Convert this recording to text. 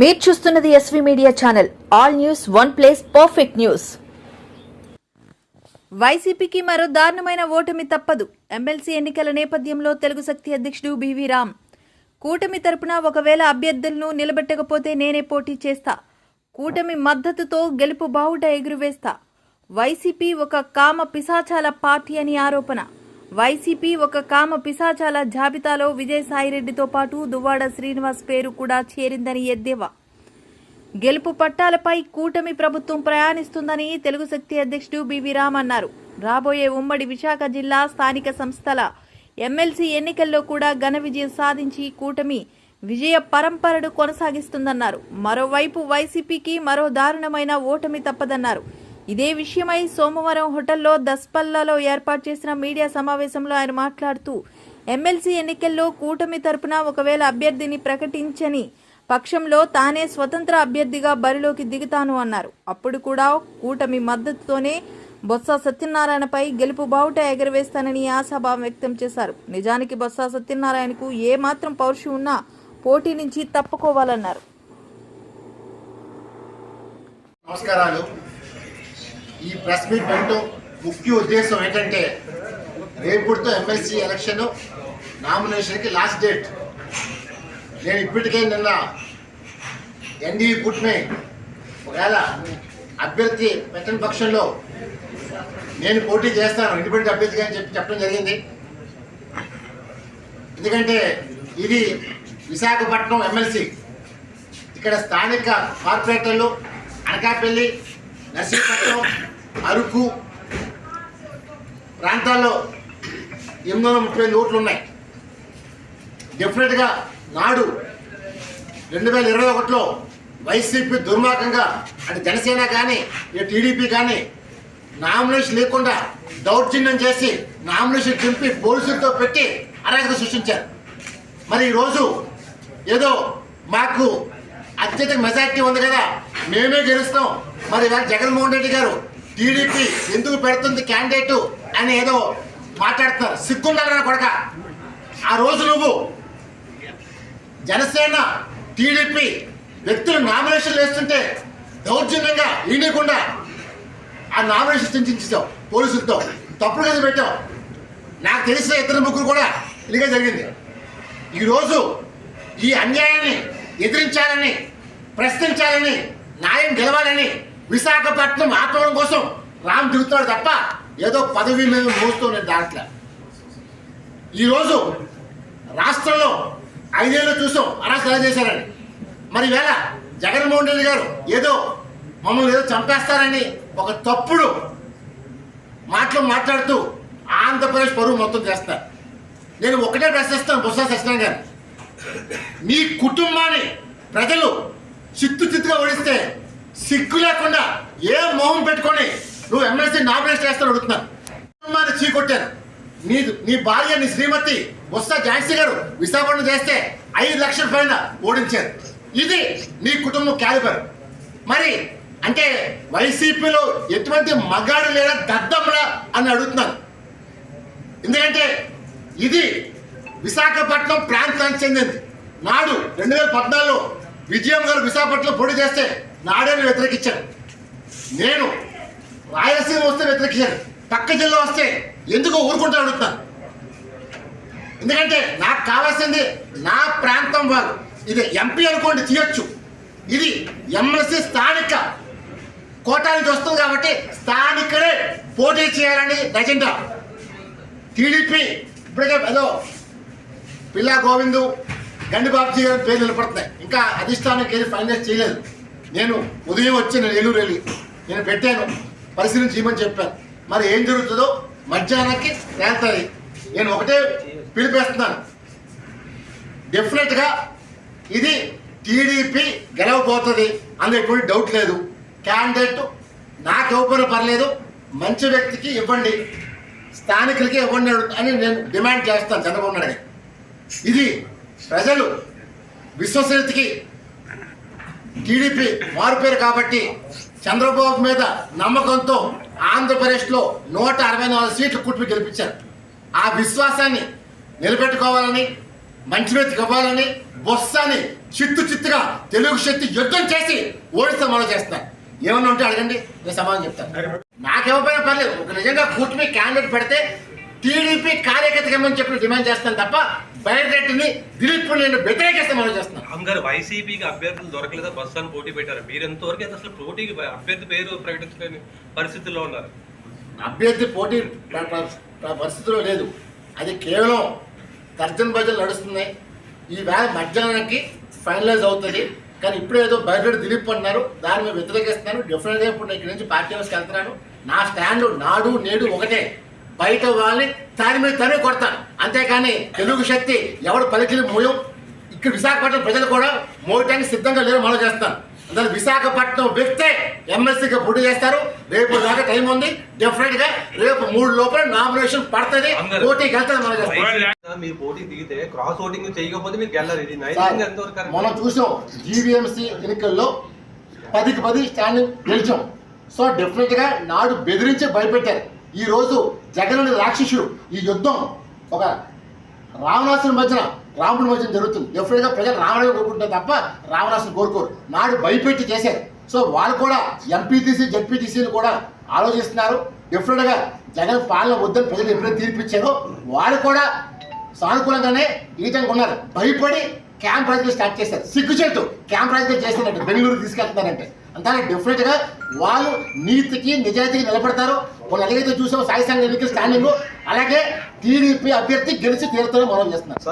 మీరు చూస్తున్నది SV media channel all news one place perfect news వైసీపీకి మరో దారుణమైన ఓటమి తప్పదు. ఎమ్మెల్సీ ఎన్నికల నేపథ్యంలో తెలుగు శక్తి అధ్యక్షుడు బివి రామ్. కూటమి తరపున ఒకవేళ అభ్యర్థులను నిలబెట్టకపోతే నేనే పోటీ చేస్తా. కూటమి మద్దతుతో గెలుపు బావుట ఎగురువేస్తా. వైసీపీ ఒక కామ పిశాచాల పార్టీ అని ఆరోపణ. వైసీపీ ఒక కామ పిశాచాల జాబితాలో విజయసాయిరెడ్డితో పాటు దువ్వాడ శ్రీనివాస్ పేరు కూడా చేరిందని ఎద్దేవా. గెలుపు పట్టాలపై కూటమి ప్రభుత్వం ప్రయాణిస్తుందని తెలుగు శక్తి అధ్యక్షుడు బివి రామ్ అన్నారు. రాబోయే ఉమ్మడి విశాఖ జిల్లా స్థానిక సంస్థల ఎమ్మెల్సీ ఎన్నికల్లో కూడా ఘన విజయం సాధించి కూటమి విజయ పరంపరను కొనసాగిస్తుందన్నారు. మరోవైపు వైసీపీకి మరో దారుణమైన ఓటమి తప్పదన్నారు. ఇదే విషయమై సోమవారం హోటల్లో దస్పల్లాలో ఏర్పాటు చేసిన మీడియా సమావేశంలో ఆయన మాట్లాడుతూ ఎమ్మెల్సీ ఎన్నికల్లో కూటమి తరపున ఒకవేళ అభ్యర్థిని ప్రకటించని పక్షంలో తానే స్వతంత్ర అభ్యర్థిగా బరిలోకి దిగుతాను అన్నారు. అప్పుడు కూడా కూటమి మద్దతుతోనే బొత్స సత్యనారాయణపై గెలుపు బావుట ఎగరవేస్తానని ఆశాభావం వ్యక్తం చేశారు. నిజానికి బొత్స సత్యనారాయణకు ఏ మాత్రం పౌరుషం ఉన్నా పోటీ నుంచి తప్పుకోవాలన్నారు. నమస్కారాలు. ఈ ప్రెస్ మీట్ పెట్టడం ముఖ్య ఉద్దేశం ఏంటంటే రేపుతో ఎమ్మెల్సీ ఎలక్షన్ నామినేషన్కి లాస్ట్ డేట్ నేను ఇప్పటికే నిన్న ఎన్డీఏ పుట్టిన ఒకవేళ అభ్యర్థి పెట్టని పక్షంలో నేను పోటీ చేస్తాను ఇండిపెండెంట్ అభ్యర్థిగా అని చెప్పి చెప్పడం జరిగింది. ఎందుకంటే ఇది విశాఖపట్నం ఎమ్మెల్సీ ఇక్కడ స్థానిక కార్పొరేటర్లు అనకాపల్లి నర్సీపట్నం అరకు ప్రాంతాల్లో ఎనిమిది వందల ముప్పై ఎనిమిది ఓట్లు ఉన్నాయి. డెఫినెట్గా నాడు రెండు వేల ఇరవై ఒకటిలో వైసీపీ దుర్మార్గంగా అటు జనసేన కానీ టీడీపీ కానీ నామినేషన్ లేకుండా దౌర్జన్యం చేసి నామినేషన్ చింపి పోలీసులతో పెట్టి అరాజక సృష్టించారు. మరి ఈరోజు ఏదో మాకు అత్యధిక మెజార్టీ ఉంది కదా మేమే గెలుస్తాం. మరి ఇవాళ జగన్మోహన్ రెడ్డి గారు టీడీపీ ఎందుకు పెడుతుంది క్యాండిడేట్ అని ఏదో మాట్లాడుతున్నారు. సిగ్గుండాలన్న కొడక. ఆ రోజు నువ్వు జనసేన టీడీపీ వ్యక్తులు నామినేషన్ వేస్తుంటే దౌర్జన్యంగా ఈయనకుండా ఆ నామినేషన్ చింతించావు పోలీసులతో తప్పుడు కేసు పెట్టావు. నాకు తెలిసిన ఇద్దరు ముగ్గురు కూడా ఇలాగే జరిగింది. ఈరోజు ఈ అన్యాయాన్ని ఎదిరించాలని ప్రశ్నించాలని న్యాయం గెలవాలని విశాఖపట్నం ఆత్మడం కోసం రామ్ తిరుగుతాడు తప్ప ఏదో పదవి మీద మోస్తూ నేను దాంట్లో. ఈరోజు రాష్ట్రంలో ఐదేళ్ళు చూసాం అరాచకాలు చేశారని. మరి వేళ జగన్మోహన్ రెడ్డి గారు ఏదో మమ్మల్ని ఏదో చంపేస్తారని ఒక తప్పుడు మాటలు మాట్లాడుతూ ఆంధ్రప్రదేశ్ పరువు మొత్తం చేస్తారు. నేను ఒకటే ప్రశ్నిస్తాను బుస్సా సత్యనారాయణ గారు. మీ కుటుంబాన్ని ప్రజలు చిత్తు చిత్తుగా ఓడిస్తే సిగ్గు లేకుండా ఏ మొహం పెట్టుకొని నువ్వు ఎమ్మెల్సీ నామినేట్ చేస్తాను అడుగుతున్నాను. కుటుంబాన్ని చీకొట్టారు నీ నీ భార్య నీ శ్రీమతి వస్తా ఝాన్సీ గారు విశాఖపట్నం చేస్తే ఐదు లక్షల పైన ఓడించారు. ఇది నీ కుటుంబం క్యాలిబర్. మరి అంటే వైసీపీలో ఎటువంటి మగాడు లేదా దద్దమ్మలా అని అడుగుతున్నాను. ఎందుకంటే ఇది విశాఖపట్నం ప్రాంతానికి చెందింది. నాడు రెండు వేల పద్నాలుగులో విజయం గారు విశాఖపట్నంలో పొడి చేస్తే నాడేని నేను వ్యతిరేకించాను నేను రాయలసీమ వస్తే వ్యతిరేకించాను పక్క జిల్లా వస్తే ఎందుకో ఊరుకుంటా అడుగుతాను ఎందుకంటే నాకు కావాల్సింది నా ప్రాంతం వారు ఇది ఎంపీ అనుకోండి తీయొచ్చు. ఇది ఎమ్మెల్సీ స్థానిక కోటా నుంచి వస్తుంది కాబట్టి స్థానికుడే పోటీ చేయాలని ఎజెండా టీడీపీ ఇప్పటికే ఏదో పిల్లా గోవిందు గండి బాబుజీ గారి పేరు నిలబడుతున్నాయి. ఇంకా అధిష్టానానికి ఏది ఫైనలైజ్ చేయలేదు. నేను ఉదయం వచ్చి నేను ఏలూరు వెళ్ళి నేను పెట్టాను. పరిశీలన చేయమని చెప్పాను. మరి ఏం జరుగుతుందో మధ్యాహ్నానికి తేలుతుంది నేను ఒకటే పిలిపేస్తున్నాను. డెఫినెట్గా ఇది టీడీపీ గెలవబోతుంది అనేటువంటి డౌట్ లేదు. క్యాండిడేట్ నాకు ఇవ్వకపోయినా పర్లేదు. మంచి వ్యక్తికి ఇవ్వండి. స్థానికులకి ఇవ్వండి అని నేను డిమాండ్ చేస్తాను. చంద్రబాబు నాయుడు ఇది ప్రజలు విశ్వసనీయతకి టీడీపీ మారుపేరు కాబట్టి చంద్రబాబు మీద నమ్మకంతో ఆంధ్రప్రదేశ్లో నూట అరవై నాలుగు సీట్లు కుటుంబి గెలిపించారు. ఆ విశ్వాసాన్ని నిలబెట్టుకోవాలని మంచి మీద ఇవ్వాలని బొత్సాన్ని చిత్తు చిత్తుగా తెలుగు శక్తి యుద్ధం చేసి ఓడిస్తే మనం చేస్తాను ఏమన్నా ఉంటే అడగండి నేను సమాధానం చెప్తాను. నాకేమైనా పర్లేదు ఒక నిజంగా కూటమి క్యాండిడేట్ పెడితే టీడీపీ కార్యకర్తకి ఏమని చెప్పి డిమాండ్ చేస్తాను తప్ప బయటని దిలీప్ నేను వ్యతిరేకిస్తే మనం చేస్తున్నాను రామ్ గారు వైసీపీకి అభ్యర్థులు దొరకలేదా? బస్ అని పోటీ పెట్టారు. మీరు ఎంతవరకు అయితే అసలు పోటీకి అభ్యర్థి పేరు ప్రకటించలేని పరిస్థితుల్లో ఉన్నారు? అభ్యర్థి పోటీ పరిస్థితిలో లేదు. అది కేవలం తర్జన్ భజన్ నడుస్తున్నాయి. ఈ వేళ మధ్యాహ్నానికి ఫైనలైజ్ అవుతుంది. కానీ ఇప్పుడు ఏదో బయట దిలీప్ అన్నారు. దాన్ని మేము వ్యతిరేకిస్తున్నాను. డెఫినెట్గా ఇప్పుడు నేను ఇక్కడి నుంచి పార్టీ హౌస్కి వెళ్తున్నాను. నా స్టాండ్ నాడు నేడు ఒకటే. బయట వాళ్ళని దాని మీద తనే కొడతాను అంతేకాని తెలుగు శక్తి ఎవడు పలికిలి మూయం ఇక్కడ విశాఖపట్నం ప్రజలు కూడా మోయటానికి సిద్ధంగా లేరు మనం చేస్తాను అందువల్ల విశాఖపట్నం వ్యక్తే ఎమ్మెల్సీగా పోటీ చేస్తారు. రేపు దాకా టైం ఉంది. డెఫినెట్గా రేపు మూడు లోపల నామినేషన్ పడుతుంది. పోటీకి వెళ్తుంది మనం చేస్తాం మీరు పోటీ దిగితే క్రాస్ ఓటింగ్ చేయకపోతే మీరు గెలరు ఇది? మనం చూసాం జీవీఎంసీ ఎన్నికల్లో పదికి పది స్టాండింగ్ గెలిచాం. సో డెఫినెట్గా నాడు బెదిరించి భయపెట్టారు. ఈరోజు రోజు జగన్ రాక్షసుడు ఈ యుద్ధం ఒక రావణాసుని మధ్యన రాముడి మధ్యన జరుగుతుంది. డెఫినెట్ ప్రజలు రావణం కోరుకుంటారు తప్ప రావణాసుని కోరుకోరు. నాడు భయపెట్టి చేశారు. సో వాళ్ళు కూడా ఎంపీటీసీ జడ్పీటీసీలు కూడా ఆలోచిస్తున్నారు. డెఫినెట్ జగన్ పాలన వద్దని ప్రజలు ఎప్పుడైతే తీర్పిచ్చారో వాళ్ళు కూడా సానుకూలంగానే ఈ విధంగా ఉన్నారు. భయపడి క్యాంప్ రాజకీయాలు స్టార్ట్ చేశారు. సిగ్గుచేటు క్యాంప్ రాజకీయాలు చేస్తున్నట్టు బెంగళూరు తీసుకెళ్తున్నారంటే. అందుకని డెఫినెట్గా వాళ్ళు నీతికి నిజాయితీకి నిలబడతారు. వాళ్ళు ఎలాగైతే చూసాం సాయి సంఘ స్టాండింగ్ అలాగే టీడీపీ అభ్యర్థి గెలిచి తీరుతారో మనం చేస్తున్నారు